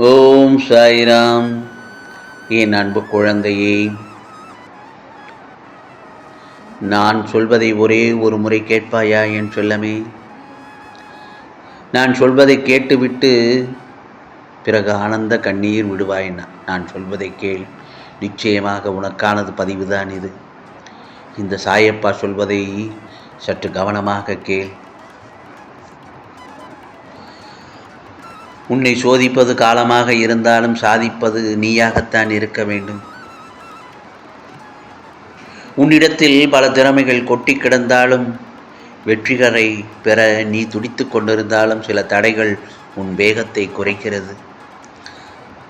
ஓம் சாய்ராம். என் அன்பு குழந்தையே நான் சொல்வதை ஒரே ஒரு முறை கேட்பாயா என் சொல்லமே? நான் சொல்வதை கேட்டுவிட்டு பிறகு ஆனந்த கண்ணீர் விடுவாய் நான். நான் சொல்வதை கேள் நிச்சயமாக உனக்கானது பதிவுதான் இது. இந்த சாயப்பா சொல்வதை சற்று கவனமாக கேள். உன்னை சோதிப்பது காலமாக இருந்தாலும் சாதிப்பது நீயாகத்தான் இருக்க வேண்டும். உன்னிடத்தில் பல திறமைகள் கொட்டி கிடந்தாலும் வெற்றிகரை பெற நீ துடித்து கொண்டிருந்தாலும் சில தடைகள் உன் வேகத்தை குறைக்கிறது.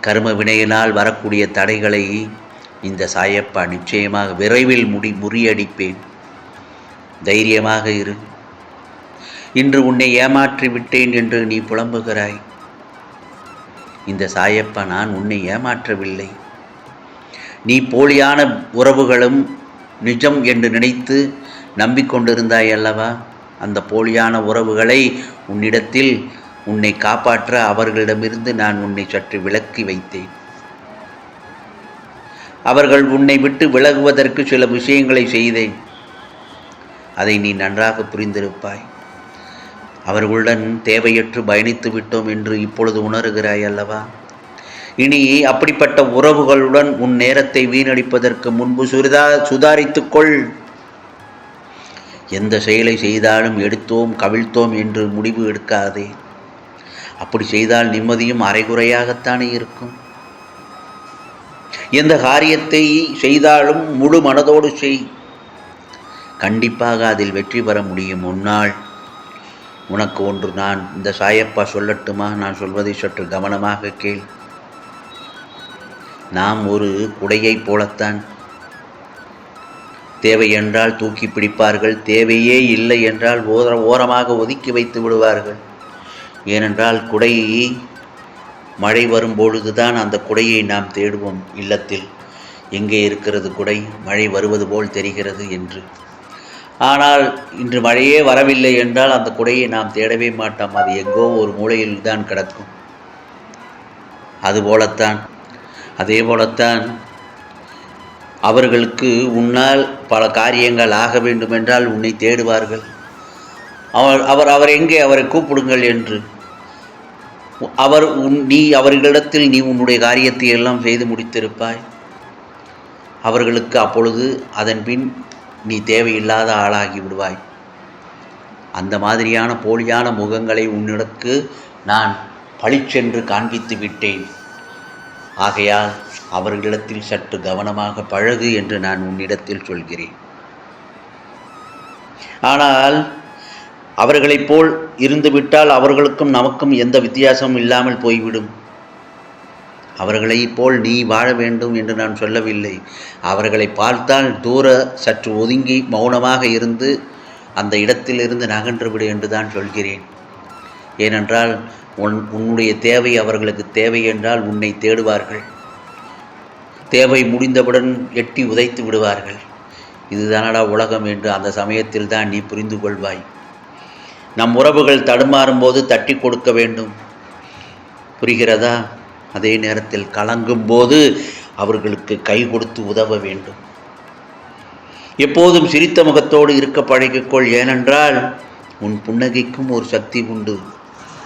கர்ம வினையினால் வரக்கூடிய தடைகளை இந்த சாயப்பா நிச்சயமாக விரைவில் முடி முறியடிப்பேன். தைரியமாக இரு. இன்று உன்னை ஏமாற்றி விட்டேன் என்று நீ புலம்புகிறாய். இந்த சாயப்பா நான் உன்னை ஏமாற்றவில்லை. நீ போலியான உறவுகளும் நிஜம் என்று நினைத்து நம்பிக்கொண்டிருந்தாய் அல்லவா அந்த போலியான உறவுகளை உன்னிடத்தில் உன்னை காப்பாற்ற அவர்களிடமிருந்து நான் உன்னை சற்று விலக்கி வைத்தேன். அவர்கள் உன்னை விட்டு விலகுவதற்கு சில விஷயங்களை செய்தேன். அதை நீ நன்றாக புரிந்திருப்பாய். அவர்களுடன் தேவையற்று பயணித்து விட்டோம் என்று இப்பொழுது உணர்கிறாய் அல்லவா? இனி அப்படிப்பட்ட உறவுகளுடன் உன் நேரத்தை வீணடிப்பதற்கு முன்பு சுரிதா சுதாரித்துக்கொள். எந்த செயலை செய்தாலும் எடுத்தோம் கவிழ்த்தோம் என்று முடிவு எடுக்காதே. அப்படி செய்தால் நிம்மதியும் அரைகுறையாகத்தானே இருக்கும். எந்த காரியத்தை செய்தாலும் முழு மனதோடு செய். கண்டிப்பாக அதில் வெற்றி பெற முடியும். முன்னாள் உனக்கு ஒன்று நான் இந்த சாயப்பா சொல்லட்டுமா? நான் சொல்வதை சற்று கவனமாக கேள். நாம் ஒரு குடையைப் போலத்தான். தேவை என்றால் தூக்கி பிடிப்பார்கள் தேவையே இல்லை என்றால் ஓர ஓரமாக ஒதுக்கி வைத்து விடுவார்கள். ஏனென்றால் குடையை மழை வரும்பொழுதுதான் அந்த குடையை நாம் தேடுவோம். இல்லத்தில் எங்கே இருக்கிறது குடை? மழை வருவது போல் தெரிகிறது என்று. ஆனால் இன்று மழையே வரவில்லை என்றால் அந்த குடையை நாம் தேடவே மாட்டோம். அது எங்கோ ஒரு மூலையில் தான் கிடக்கும். அதுபோலத்தான் அதே போலத்தான் அவர்களுக்கு உன்னால் பல காரியங்கள் ஆக வேண்டுமென்றால் உன்னை தேடுவார்கள். அவர் அவர் அவர் எங்கே அவரை கூப்பிடுங்கள் என்று. அவர் உன் நீ அவர்களிடத்தில் நீ உன்னுடைய காரியத்தை எல்லாம் செய்து முடித்திருப்பாய். அவர்களுக்கு அப்பொழுது அதன் பின் நீ தேவையில்லாத ஆளாகி விடுவாய். அந்த மாதிரியான போலியான முகங்களை உன்னிடக்கு நான் பளிச்சென்று காண்பித்து விட்டேன். ஆகையால் அவர்களிடத்தில் சற்று கவனமாக பழகு என்று நான் உன்னிடத்தில் சொல்கிறேன். ஆனால் அவர்களைப் போல் இருந்துவிட்டால் அவர்களுக்கும் நமக்கும் எந்த வித்தியாசமும் இல்லாமல் போய்விடும். அவர்களைப் போல் நீ வாழ வேண்டும் என்று நான் சொல்லவில்லை. அவர்களை பார்த்தால் தூர சற்று ஒதுங்கி மௌனமாக இருந்து அந்த இடத்திலிருந்து நகன்று விடு என்று தான் சொல்கிறேன். ஏனென்றால் உன் உன்னுடைய தேவை அவர்களுக்கு தேவை என்றால் உன்னை தேடுவார்கள். தேவை முடிந்தவுடன் எட்டி உதைத்து விடுவார்கள். இதுதானடா உலகம் என்று அந்த சமயத்தில் தான் நீ புரிந்து கொள்வாய். நம் உறவுகள் தடுமாறும் போது தட்டி கொடுக்க வேண்டும். புரிகிறதா? அதே நேரத்தில் கலங்கும் போது அவர்களுக்கு கை கொடுத்து உதவ வேண்டும். எப்போதும் சிரித்த முகத்தோடு இருக்க பழகிக்கொள். ஏனென்றால் உன் புன்னகைக்கும் ஒரு சக்தி உண்டு.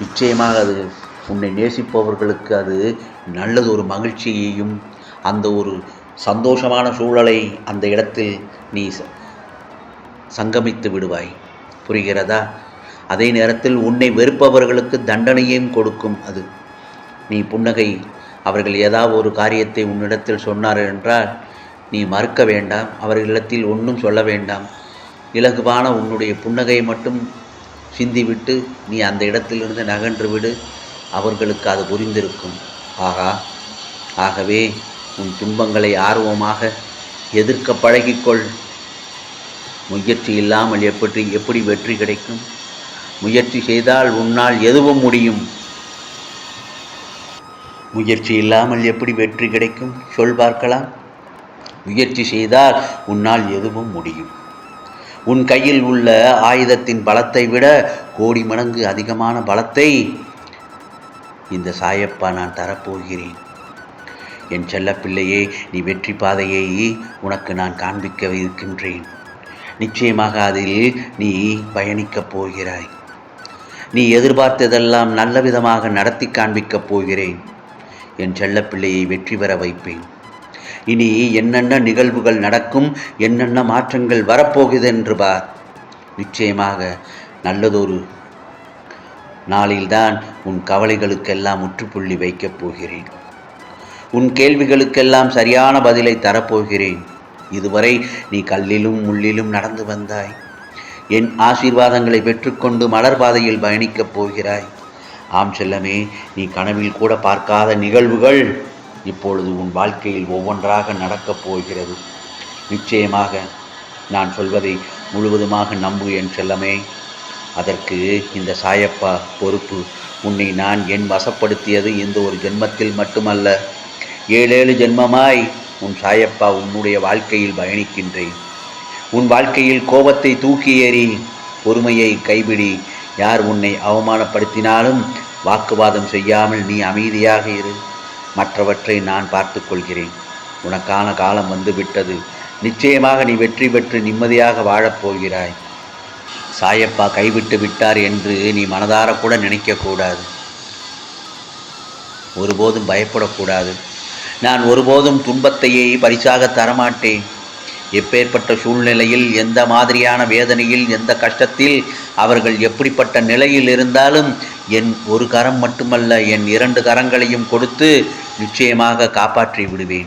நிச்சயமாக அது உன்னை நேசிப்பவர்களுக்கு அது நல்லது ஒரு மகிழ்ச்சியையும் அந்த ஒரு சந்தோஷமான சூழலை அந்த இடத்தில் நீ ச- சங்கமித்து விடுவாய். புரிகிறதா? அதே நேரத்தில் உன்னை வெறுப்பவர்களுக்கு தண்டனையும் கொடுக்கும் அது. நீ புன்னகை. அவர்கள் ஏதாவது ஒரு காரியத்தை உன்னிடத்தில் சொன்னார் என்றால் நீ மறுக்க வேண்டாம். அவர்களிடத்தில் ஒன்றும் சொல்ல வேண்டாம். இலகுவான உன்னுடைய புன்னகையை மட்டும் சிந்திவிட்டு நீ அந்த இடத்திலிருந்து நகன்று விடு. அவர்களுக்கு அது புரிந்திருக்கும். ஆகா ஆகவே உன் துன்பங்களை ஆர்வமாக எதிர்க்க பழகிக்கொள். முயற்சி இல்லாமல் எப்படி எப்படி வெற்றி கிடைக்கும்? முயற்சி செய்தால் உன்னால் எதுவும் முடியும். முயற்சி இல்லாமல் எப்படி வெற்றி கிடைக்கும்? சொல் பார்க்கலாம். முயற்சி செய்தால் உன்னால் எதுவும் முடியும். உன் கையில் உள்ள ஆயுதத்தின் பலத்தை விட கோடி மடங்கு அதிகமான பலத்தை இந்த சாயப்பா நான் தரப்போகிறேன். என் செல்லப்பிள்ளையே நீ வெற்றி பாதையை உனக்கு நான் காண்பிக்க இருக்கின்றேன். நிச்சயமாக அதில் நீ பயணிக்கப் போகிறாய். நீ எதிர்பார்த்ததெல்லாம் நல்ல விதமாக நடத்தி காண்பிக்கப் போகிறேன். என் செல்லப்பிள்ளையை வெற்றி பெற வைப்பேன். இனி என்னென்ன நிகழ்வுகள் நடக்கும் என்னென்ன மாற்றங்கள் வரப்போகுது என்று பார். நிச்சயமாக நல்லதொரு நாளில்தான் உன் கவலைகளுக்கெல்லாம் முற்றுப்புள்ளி வைக்கப் போகிறேன். உன் கேள்விகளுக்கெல்லாம் சரியான பதிலை தரப்போகிறேன். இதுவரை நீ கல்லிலும் முள்ளிலும் நடந்து வந்தாய். என் ஆசீர்வாதங்களை பெற்றுக்கொண்டு மலர் பாதையில் பயணிக்கப் போகிறாய். ஆம் செல்லமே நீ கனவில் கூட பார்க்காத நிகழ்வுகள் இப்பொழுது உன் வாழ்க்கையில் ஒவ்வொன்றாக நடக்கப் போகிறது. நிச்சயமாக நான் சொல்வதை முழுவதுமாக நம்பு என் செல்லமே. அதற்கு இந்த சாயப்பா பொறுப்பு உன்னை நான் என் வசப்படுத்தியது இந்த ஒரு ஜென்மத்தில் மட்டுமல்ல. ஏழேழு ஜென்மமாய் உன் சாயப்பா உன்னுடைய வாழ்க்கையில் பயணிக்கின்றேன். உன் வாழ்க்கையில் கோபத்தை தூக்கி ஏறி பொறுமையை கைபிடி யார் உன்னை அவமானப்படுத்தினாலும் வாக்குவாதம் செய்யாமல் நீ அமைதியாக இரு. மற்றவற்றை நான் பார்த்து கொள்கிறேன் உனக்கான காலம் வந்துவிட்டது. நிச்சயமாக நீ வெற்றி பெற்று நிம்மதியாக வாழப்போகிறாய் சாயப்பா கைவிட்டு விட்டார் என்று நீ மனதார கூட நினைக்கக்கூடாது ஒருபோதும் பயப்படக்கூடாது நான் ஒருபோதும் துன்பத்தையே பரிசாக தரமாட்டேன். எப்பேற்பட்ட சூழ்நிலையில் எந்த மாதிரியான வேதனையில் எந்த கஷ்டத்தில் அவர்கள் எப்படிப்பட்ட நிலையில் இருந்தாலும் என் ஒரு கரம் மட்டுமல்ல என் இரண்டு கரங்களையும் கொடுத்து நிச்சயமாக காப்பாற்றி விடுவேன்.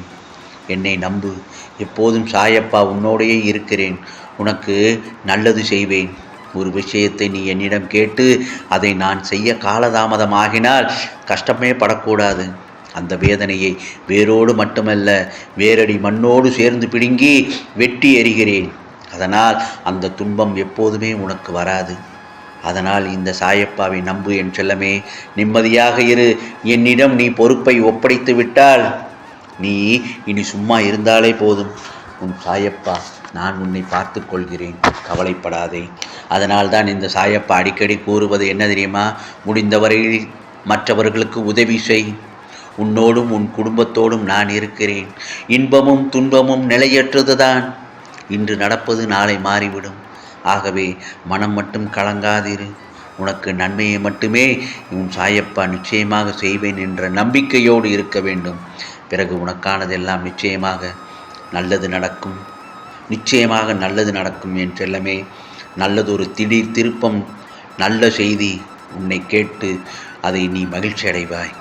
என்னை நம்பு. எப்போதும் சாயப்பா உன்னோடையே இருக்கிறேன். உனக்கு நல்லது செய்வேன். ஒரு விஷயத்தை நீ என்னிடம் கேட்டு அதை நான் செய்ய காலதாமதமாகினால் கஷ்டமே படக்கூடாது. அந்த வேதனையை வேரோடு மட்டுமல்ல வேரடி மண்ணோடு சேர்ந்து பிடுங்கி வெட்டி எறிகிறேன். அதனால் அந்த துன்பம் எப்போதுமே உனக்கு வராது. அதனால் இந்த சாயப்பாவை நம்பு என் செல்லமே. நிம்மதியாக இரு. என்னிடம் நீ பொறுப்பை ஒப்படைத்து விட்டால் நீ இனி சும்மா இருந்தாலே போதும். உன் சாயப்பா நான் உன்னை பார்த்து கொள்கிறேன். கவலைப்படாதே. அதனால் தான் இந்த சாயப்பா அடிக்கடி கூறுவது என்ன தெரியுமா? முடிந்தவரையில் மற்றவர்களுக்கு உதவி செய். உன்னோடும் உன் குடும்பத்தோடும் நான் இருக்கிறேன். இன்பமும் துன்பமும் நிலையற்றதுதான். இன்று நடப்பது நாளை மாறிவிடும். ஆகவே மனம் மட்டும் கலங்காதிரு. உனக்கு நன்மையை மட்டுமே உன் சாயப்பா நிச்சயமாக செய்வேன் என்ற நம்பிக்கையோடு இருக்க வேண்டும். பிறகு உனக்கானதெல்லாம் நிச்சயமாக நல்லது நடக்கும். நிச்சயமாக நல்லது நடக்கும் என் செல்லமே. நல்லதொரு திடீர் திருப்பம் நல்ல செய்தி உன்னை கேட்டு அதை நீ மகிழ்ச்சி அடைவாய்